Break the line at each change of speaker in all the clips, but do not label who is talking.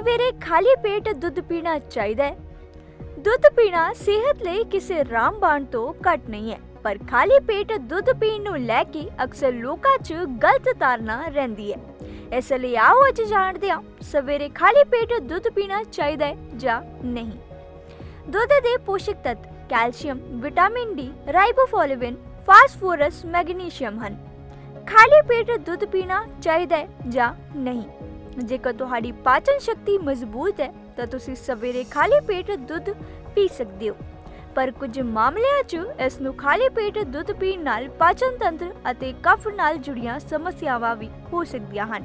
ਸਵੇਰੇ ਖਾਲੀ ਪੇਟ ਦੁੱਧ ਪੀਣਾ ਚਾਹੀਦਾ ਹੈ। ਦੁੱਧ ਪੀਣਾ ਸਿਹਤ ਲਈ ਕਿਸੇ ਰਾਮਬਾਣ ਤੋਂ ਘੱਟ ਨਹੀਂ ਹੈ, ਪਰ ਖਾਲੀ ਪੇਟ ਦੁੱਧ ਪੀਣ ਨੂੰ ਲੈ ਕੇ ਅਕਸਰ ਲੋਕਾਂ 'ਚ ਗਲਤ ਧਾਰਨਾ ਰਹਿੰਦੀ ਹੈ। ਇਸ ਲਈ ਆਓ ਅੱਜ ਜਾਣਦੇ ਹਾਂ, ਸਵੇਰੇ ਖਾਲੀ ਪੇਟ ਦੁੱਧ ਪੀਣਾ ਚਾਹੀਦਾ ਹੈ ਜਾਂ ਨਹੀਂ। ਦੁੱਧ ਦੇ ਪੋਸ਼ਕ ਤੱਤ calcium, vitamin D, riboflavin, phosphorus, magnesium ਹਨ। ਖਾਲੀ ਪੇਟ ਦੁੱਧ ਪੀਣਾ ਚਾਹੀਦਾ ਹੈ ਜਾਂ ਨਹੀਂ? ਜੇਕਰ ਤੁਹਾਡੀ ਪਾਚਨ ਸ਼ਕਤੀ ਮਜ਼ਬੂਤ ਹੈ, ਤਾਂ ਤੁਸੀਂ ਸਵੇਰੇ ਖਾਲੀ ਪੇਟ ਦੁੱਧ ਪੀ ਸਕਦੇ ਹੋ। ਪਰ ਕੁਝ ਮਾਮਲਿਆਂ 'ਚ ਇਸ ਨੂੰ ਖਾਲੀ ਪੇਟ ਦੁੱਧ ਪੀਣ ਨਾਲ ਪਾਚਨ ਤੰਤਰ ਅਤੇ ਕਫ ਨਾਲ ਜੁੜੀਆਂ ਸਮੱਸਿਆਵਾਂ ਵੀ ਹੋ ਸਕਦੀਆਂ ਹਨ।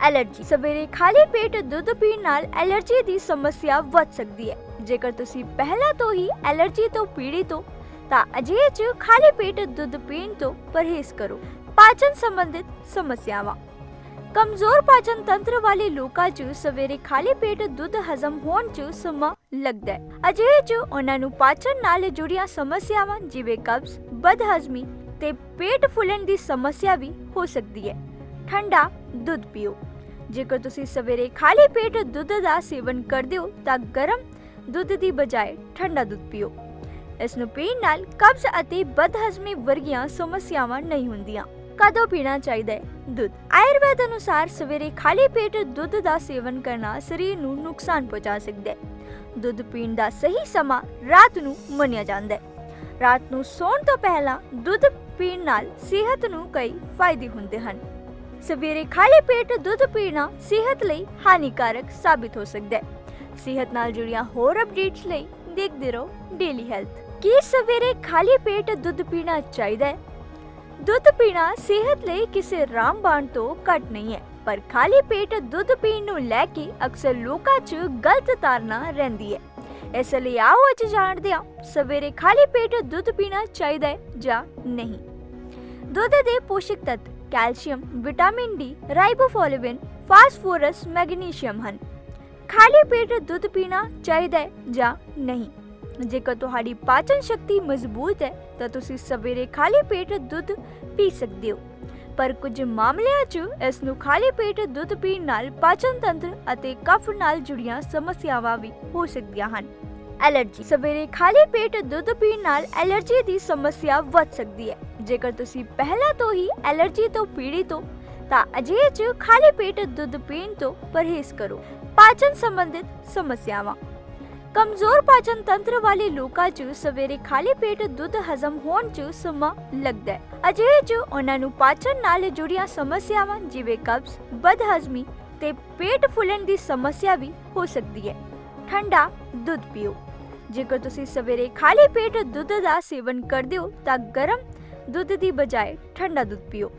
ਐਲਰਜੀ। ਸਵੇਰੇ ਖਾਲੀ ਪੇਟ ਦੁੱਧ ਪੀਣ ਨਾਲ ਐਲਰਜੀ ਦੀ ਸਮੱਸਿਆ ਵੱਧ ਸਕਦੀ ਹੈ। ਜੇਕਰ ਤੁਸੀਂ ਪਹਿਲਾਂ ਤੋਂ ਹੀ ਐਲਰਜੀ ਤੋਂ ਪੀੜਿਤ ਹੋ, ਤਾਂ ਅਜਿਹੇ 'ਚ ਖਾਲੀ ਪੇਟ ਦੁੱਧ ਪੀਣ ਤੋਂ ਪਰਹੇਜ਼ ਕਰੋ। ਪਾਚਨ ਸੰਬੰਧਿਤ ਸਮੱਸਿਆਵਾਂ। ਕਮਜ਼ੋਰ ਪਾਚਨ ਤੰਤਰ ਵਾਲੇ ਲੋਕਾਂ 'ਚ ਸਵੇਰੇ ਖਾਲੀ ਪੇਟ ਦੁੱਧ ਹਜ਼ਮ ਹੋਣ 'ਚ ਸਮਾਂ ਲੱਗਦਾ ਹੈ ਅਜਿਹੇ 'ਚ ਉਹਨਾਂ ਨੂੰ ਪਾਚਨ ਨਾਲ ਜੁੜੀਆਂ ਸਮੱਸਿਆਵਾਂ ਜਿਵੇਂ ਕਬਜ਼ ਬਦਹਜ਼ਮੀ ਤੇ ਪੇਟ ਫੁੱਲਣ ਦੀ ਸਮੱਸਿਆ ਵੀ ਹੋ ਸਕਦੀ ਹੈ ਠੰਡਾ ਦੁੱਧ ਪੀਓ ਜੇਕਰ ਤੁਸੀਂ ਸਵੇਰੇ ਖਾਲੀ ਪੇਟ ਦੁੱਧ ਦਾ ਸੇਵਨ ਕਰਦੇ ਹੋ ਤਾਂ ਗਰਮ ਦੁੱਧ ਦੀ ਬਜਾਏ ਠੰਡਾ ਦੁੱਧ ਪੀਓ ਇਸ ਨੂੰ ਪੀਣ ਨਾਲ ਕਬਜ਼ ਅਤੇ ਬਦਹਜ਼ਮੀ ਵਰਗੀਆਂ ਸਮੱਸਿਆਵਾਂ ਨਹੀਂ ਹੁੰਦੀਆਂ ਕਦੋਂ ਪੀਣਾ ਚਾਹੀਦਾ ਹੈ? ਦੁੱਧ। ਆਯੁਰਵੇਦ ਅਨੁਸਾਰ ਸਵੇਰੇ ਖਾਲੀ ਪੇਟ ਦੁੱਧ ਦਾ ਸੇਵਨ ਕਰਨਾ ਸਰੀਰ ਨੂੰ ਨੁਕਸਾਨ ਪਹੁੰਚਾ ਸਕਦਾ ਹੈ। ਦੁੱਧ ਪੀਣ ਦਾ ਸਹੀ ਸਮਾਂ ਰਾਤ ਨੂੰ ਮੰਨਿਆ ਜਾਂਦਾ ਹੈ। ਰਾਤ ਨੂੰ ਸੌਣ ਤੋਂ ਪਹਿਲਾਂ ਦੁੱਧ ਪੀਣ ਨਾਲ ਸਿਹਤ ਨੂੰ ਕਈ ਫਾਇਦੇ ਹੁੰਦੇ ਹਨ। ਸਵੇਰੇ ਖਾਲੀ ਪੇਟ ਦੁੱਧ ਪੀਣਾ ਸਿਹਤ ਲਈ ਹਾਨੀਕਾਰਕ ਸਾਬਿਤ ਹੋ ਸਕਦਾ ਹੈ। ਸਿਹਤ ਨਾਲ ਜੁੜੀਆਂ ਹੋਰ ਅਪਡੇਟਸ ਲਈ ਦੇਖਦੇ ਰਹੋ ਡੇਲੀ ਹੈਲਥ। ਕੀ ਸਵੇਰੇ ਖਾਲੀ ਪੇਟ ਦੁੱਧ ਪੀਣਾ ਚਾਹੀਦਾ ਹੈ? ਦੁੱਧ ਪੀਣਾ ਸਿਹਤ ਲਈ ਕਿਸੇ ਰਾਮਬਾਣ ਤੋਂ ਘੱਟ ਨਹੀਂ ਹੈ, ਪਰ ਖਾਲੀ ਪੇਟ ਦੁੱਧ ਪੀਣ ਨੂੰ ਲੈ ਕੇ ਅਕਸਰ ਲੋਕਾਂ 'ਚ ਗਲਤ ਧਾਰਨਾ ਰਹਿੰਦੀ ਹੈ। ਇਸ ਲਈ ਆਓ ਅੱਜ ਜਾਣਦੇ ਹਾਂ, ਸਵੇਰੇ ਖਾਲੀ ਪੇਟ ਦੁੱਧ ਪੀਣਾ ਚਾਹੀਦਾ ਹੈ ਜਾਂ ਨਹੀਂ। ਦੁੱਧ ਦੇ ਪੋਸ਼ਕ ਤੱਤ calcium, vitamin D, riboflavin, phosphorus, magnesium ਹਨ। ਖਾਲੀ ਪੇਟ ਦੁੱਧ ਪੀਣਾ ਚਾਹੀਦਾ ਹੈ ਜਾਂ ਨਹੀਂ? ਜੇਕਰ ਤੁਹਾਡੀ ਪਾਚਨ ਸ਼ਕਤੀ ਮਜ਼ਬੂਤ ਹੈ, ਤਾਂ ਤੁਸੀਂ ਸਵੇਰੇ ਖਾਲੀ ਪੇਟ ਦੁੱਧ ਪੀ ਸਕਦੇ ਹੋ। ਪਰ ਕੁਝ ਮਾਮਲਿਆਂ 'ਚ ਇਸ ਨੂੰ ਖਾਲੀ ਪੇਟ ਦੁੱਧ ਪੀਣ ਨਾਲ ਪਾਚਨ ਤੰਤਰ ਅਤੇ ਕਫ ਨਾਲ ਜੁੜੀਆਂ ਸਮੱਸਿਆਵਾਂ ਵੀ ਹੋ ਸਕਦੀਆਂ ਹਨ। ਐਲਰਜੀ ਸਵੇਰੇ ਖਾਲੀ ਪੇਟ ਦੁੱਧ ਪੀਣ ਨਾਲ ਐਲਰਜੀ ਦੀ ਸਮੱਸਿਆ ਵੱਧ ਸਕਦੀ ਹੈ। ਜੇਕਰ ਤੁਸੀਂ ਪਹਿਲਾਂ ਤੋਂ ਹੀ ਐਲਰਜੀ ਤੋਂ ਪੀੜਿਤ ਹੋ, ਤਾਂ ਅਜਿਹੇ 'ਚ ਖਾਲੀ ਪੇਟ ਦੁੱਧ ਪੀਣ ਤੋਂ ਪਰਹੇਜ਼ ਕਰੋ। ਪਾਚਨ ਸੰਬੰਧਿਤ ਸਮੱਸਿਆਵਾਂ ਕਮਜ਼ੋਰ ਪਾਚਨ ਤੰਤਰ ਵਾਲੇ ਲੋਕਾਂ 'ਚ ਸਵੇਰੇ ਖਾਲੀ ਪੇਟ ਦੁੱਧ ਹਜ਼ਮ ਹੋਣ 'ਚ ਸਮਾਂ ਲੱਗਦਾ ਹੈ ਅਜਿਹੇ 'ਚ ਉਹਨਾਂ ਨੂੰ ਪਾਚਨ ਨਾਲ ਜੁੜੀਆਂ ਸਮੱਸਿਆਵਾਂ ਜਿਵੇਂ ਕਬਜ਼ ਬਦਹਜ਼ਮੀ ਤੇ ਪੇਟ ਫੁੱਲਣ ਦੀ ਸਮੱਸਿਆ ਵੀ ਹੋ ਸਕਦੀ ਹੈ ਠੰਡਾ ਦੁੱਧ ਪੀਓ ਜੇਕਰ ਤੁਸੀਂ ਸਵੇਰੇ ਖਾਲੀ ਪੇਟ ਦੁੱਧ ਦਾ ਸੇਵਨ ਕਰਦੇ ਹੋ ਤਾਂ ਗਰਮ ਦੁੱਧ ਦੀ ਬਜਾਏ ਠੰਡਾ ਦੁੱਧ ਪੀਓ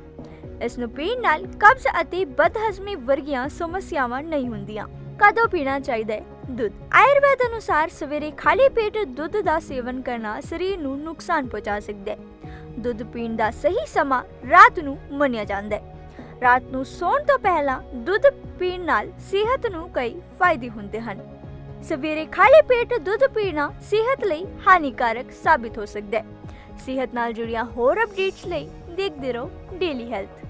ਇਸ ਨੂੰ ਪੀਣ ਨਾਲ ਕਬਜ਼ ਅਤੇ ਬਦਹਜ਼ਮੀ ਵਰਗੀਆਂ ਸਮੱਸਿਆਵਾਂ ਨਹੀਂ ਹੁੰਦੀਆਂ ਕਦੋਂ ਪੀਣਾ ਚਾਹੀਦਾ ਹੈ? ਦੁੱਧ। ਆਯੁਰਵੇਦ ਅਨੁਸਾਰ ਸਵੇਰੇ ਖਾਲੀ ਪੇਟ ਦੁੱਧ ਦਾ ਸੇਵਨ ਕਰਨਾ ਸਰੀਰ ਨੂੰ ਨੁਕਸਾਨ ਪਹੁੰਚਾ ਸਕਦਾ ਹੈ। ਦੁੱਧ ਪੀਣ ਦਾ ਸਹੀ ਸਮਾਂ ਰਾਤ ਨੂੰ ਮੰਨਿਆ ਜਾਂਦਾ ਹੈ। ਰਾਤ ਨੂੰ ਸੌਣ ਤੋਂ ਪਹਿਲਾਂ ਦੁੱਧ ਪੀਣ ਨਾਲ ਸਿਹਤ ਨੂੰ ਕਈ ਫਾਇਦੇ ਹੁੰਦੇ ਹਨ। ਸਵੇਰੇ ਖਾਲੀ ਪੇਟ ਦੁੱਧ ਪੀਣਾ ਸਿਹਤ ਲਈ ਹਾਨੀਕਾਰਕ ਸਾਬਿਤ ਹੋ ਸਕਦਾ ਹੈ। ਸਿਹਤ ਨਾਲ ਜੁੜੀਆਂ ਹੋਰ ਅਪਡੇਟਸ ਲਈ ਦੇਖਦੇ ਰਹੋ ਡੇਲੀ ਹੈਲਥ